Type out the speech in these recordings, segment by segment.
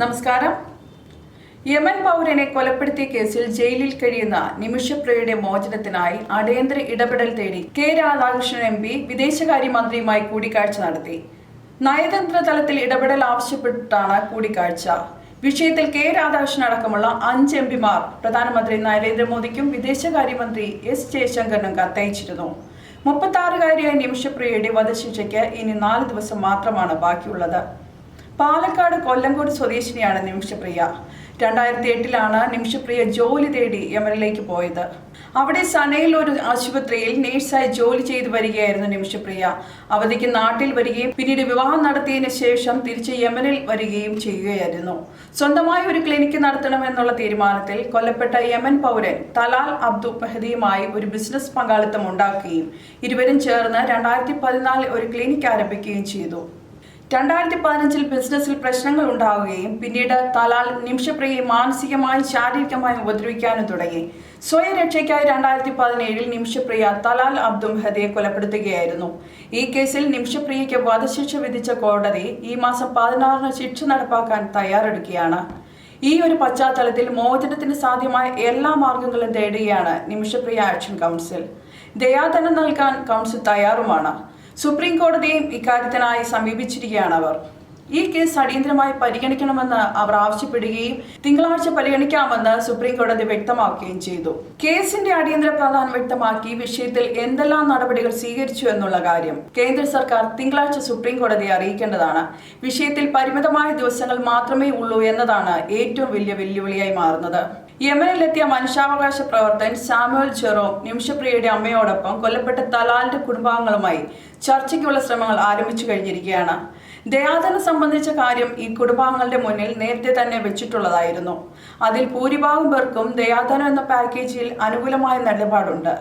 നമസ്കാരം. യമൻ പൗരനെ കൊലപ്പെടുത്തിയ കേസിൽ ജയിലിൽ കഴിയുന്ന നിമിഷപ്രിയയുടെ മോചനത്തിനായി അടിയന്തര ഇടപെടൽ തേടി കെ രാധാകൃഷ്ണൻ എം പി വിദേശകാര്യമന്ത്രിയുമായി കൂടിക്കാഴ്ച നടത്തി. നയതന്ത്ര തലത്തിൽ ഇടപെടൽ ആവശ്യപ്പെട്ടാണ് കൂടിക്കാഴ്ച. വിഷയത്തിൽ കെ രാധാകൃഷ്ണൻ അടക്കമുള്ള അഞ്ച് എം പിമാർ പ്രധാനമന്ത്രി നരേന്ദ്രമോദിക്കും വിദേശകാര്യമന്ത്രി എസ് ജയശങ്കറിനും കത്തയച്ചിരുന്നു. മുപ്പത്തി ആറുകാരിയായ നിമിഷപ്രിയയുടെ വധശിക്ഷയ്ക്ക് ഇനി നാല് ദിവസം മാത്രമാണ് ബാക്കിയുള്ളത്. പാലക്കാട് കൊല്ലങ്കോട് സ്വദേശിനിയാണ് നിമിഷപ്രിയ. രണ്ടായിരത്തി എട്ടിലാണ് നിമിഷപ്രിയ ജോലി തേടി യമനിലേക്ക് പോയത്. അവിടെ സനയിൽ ഒരു ആശുപത്രിയിൽ നേഴ്സായി ജോലി ചെയ്തു വരികയായിരുന്നു നിമിഷപ്രിയ. അവധിക്ക് നാട്ടിൽ വരികയും പിന്നീട് വിവാഹം നടത്തിയതിനു ശേഷം തിരിച്ച് യമനിൽ വരികയും ചെയ്യുകയായിരുന്നു. സ്വന്തമായി ഒരു ക്ലിനിക്ക് നടത്തണമെന്നുള്ള തീരുമാനത്തിൽ കൊല്ലപ്പെട്ട യമൻ പൗരൻ തലാൽ അബ്ദു മെഹദിയുമായി ഒരു ബിസിനസ് പങ്കാളിത്തം ഉണ്ടാക്കുകയും ഇരുവരും ചേർന്ന് രണ്ടായിരത്തി പതിനാലിൽ ഒരു ക്ലിനിക്ക് ആരംഭിക്കുകയും ചെയ്തു. രണ്ടായിരത്തി പതിനഞ്ചിൽ ബിസിനസ്സിൽ പ്രശ്നങ്ങൾ ഉണ്ടാവുകയും പിന്നീട് തലാൽ നിമിഷപ്രിയയെ മാനസികമായും ശാരീരികമായും ഉപദ്രവിക്കാനും തുടങ്ങി. സ്വയം രക്ഷയ്ക്കായി രണ്ടായിരത്തി പതിനേഴിൽ നിമിഷപ്രിയ തലാൽ അബ്ദുൽ ഹദയെ കൊലപ്പെടുത്തുകയായിരുന്നു. ഈ കേസിൽ നിമിഷപ്രിയയ്ക്ക് വധശിക്ഷ വിധിച്ച കോടതി ഈ മാസം പതിനാറിന് ശിക്ഷ നടപ്പാക്കാൻ തയ്യാറെടുക്കുകയാണ്. ഈ ഒരു പശ്ചാത്തലത്തിൽ മോചനത്തിന് സാധ്യമായ എല്ലാ മാർഗങ്ങളും തേടുകയാണ് നിമിഷപ്രിയ ആക്ഷൻ കൗൺസിൽ. ദയാധനം നൽകാൻ കൗൺസിൽ തയ്യാറുമാണ്. സുപ്രീം കോടതിയും ഇക്കാര്യത്തിനായി സമീപിച്ചിരിക്കുകയാണ് അവർ. ഈ കേസ് അടിയന്തരമായി പരിഗണിക്കണമെന്ന് അവർ ആവശ്യപ്പെടുകയും തിങ്കളാഴ്ച പരിഗണിക്കാമെന്ന് സുപ്രീം കോടതി വ്യക്തമാക്കുകയും ചെയ്തു. കേസിന്റെ അടിയന്തര പ്രാധാന്യം വ്യക്തമാക്കി വിഷയത്തിൽ എന്തെല്ലാം നടപടികൾ സ്വീകരിച്ചു എന്നുള്ള കാര്യം കേന്ദ്ര സർക്കാർ തിങ്കളാഴ്ച സുപ്രീം കോടതിയെ അറിയിക്കേണ്ടതാണ്. വിഷയത്തിൽ പരിമിതമായ ദിവസങ്ങൾ മാത്രമേ ഉള്ളൂ എന്നതാണ് ഏറ്റവും വലിയ വെല്ലുവിളിയായി മാറുന്നത്. യമനിലെത്തിയ മനുഷ്യാവകാശ പ്രവർത്തകൻ സാമുവൽ ജെറോം നിമിഷപ്രിയയുടെ അമ്മയോടൊപ്പം കൊല്ലപ്പെട്ട തലാലിന്റെ കുടുംബാംഗങ്ങളുമായി ചർച്ചയ്ക്കുള്ള ശ്രമങ്ങൾ ആരംഭിച്ചു കഴിഞ്ഞിരിക്കുകയാണ്. ദയാധനം സംബന്ധിച്ച കാര്യം ഈ കുടുംബാംഗങ്ങളുടെ മുന്നിൽ നേരത്തെ തന്നെ വെച്ചിട്ടുള്ളതായിരുന്നു. അതിൽ ഭൂരിഭാഗം പേർക്കും ദയാധനം എന്ന പാക്കേജിൽ അനുകൂലമായ നിലപാടുണ്ട്.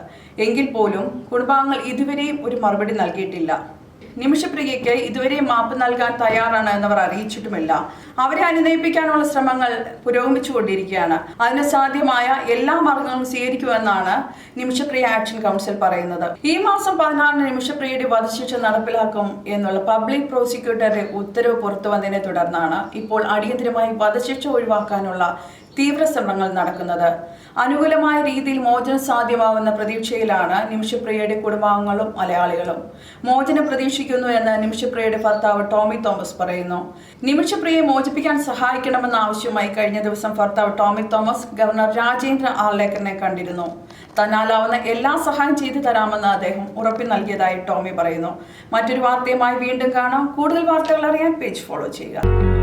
എങ്കിൽ പോലും കുടുംബാംഗങ്ങൾ ഇതുവരെയും ഒരു മറുപടി നൽകിയിട്ടില്ല. നിമിഷപ്രിയയ്ക്ക് ഇതുവരെ മാപ്പ് നൽകാൻ തയ്യാറാണ് എന്നവർ അറിയിച്ചിട്ടുമില്ല. അവരെ അനുനയിപ്പിക്കാനുള്ള ശ്രമങ്ങൾ പുരോഗമിച്ചു കൊണ്ടിരിക്കുകയാണ് അതിന് സാധ്യമായ എല്ലാ മാർഗങ്ങളും സ്വീകരിക്കുമെന്നാണ് നിമിഷപ്രിയ ആക്ഷൻ കൗൺസിൽ പറയുന്നത്. ഈ മാസം പതിനാറിന് നിമിഷപ്രിയയുടെ വധശിക്ഷ നടപ്പിലാക്കും എന്നുള്ള പബ്ലിക് പ്രോസിക്യൂട്ടറുടെ ഉത്തരവ് പുറത്തു വന്നതിനെ തുടർന്നാണ് ഇപ്പോൾ അടിയന്തരമായി വധശിക്ഷ ഒഴിവാക്കാനുള്ള തീവ്ര ശ്രമങ്ങൾ നടക്കുന്നത്. അനുകൂലമായ രീതിയിൽ മോചനം സാധ്യമാവുന്ന പ്രതീക്ഷയിലാണ് നിമിഷപ്രിയയുടെ കുടുംബാംഗങ്ങളും മലയാളികളും. മോചനം പ്രതീക്ഷിക്കുന്നു എന്ന് നിമിഷപ്രിയയുടെ ഭർത്താവ് ടോമി തോമസ് പറയുന്നു. നിമിഷപ്രിയയെ മോചിപ്പിക്കാൻ സഹായിക്കണമെന്ന ആവശ്യമായി കഴിഞ്ഞ ദിവസം ഭർത്താവ് ടോമി തോമസ് ഗവർണർ രാജേന്ദ്ര ആർലേക്കറിനെ കണ്ടിരുന്നു. തന്നാലാവുന്ന എല്ലാ സഹായം ചെയ്തു തരാമെന്ന് അദ്ദേഹം ഉറപ്പി നൽകിയതായി ടോമി പറയുന്നു. മറ്റൊരു വാർത്തയുമായി വീണ്ടും കാണാം. കൂടുതൽ വാർത്തകൾ അറിയാൻ പേജ് ഫോളോ ചെയ്യുക.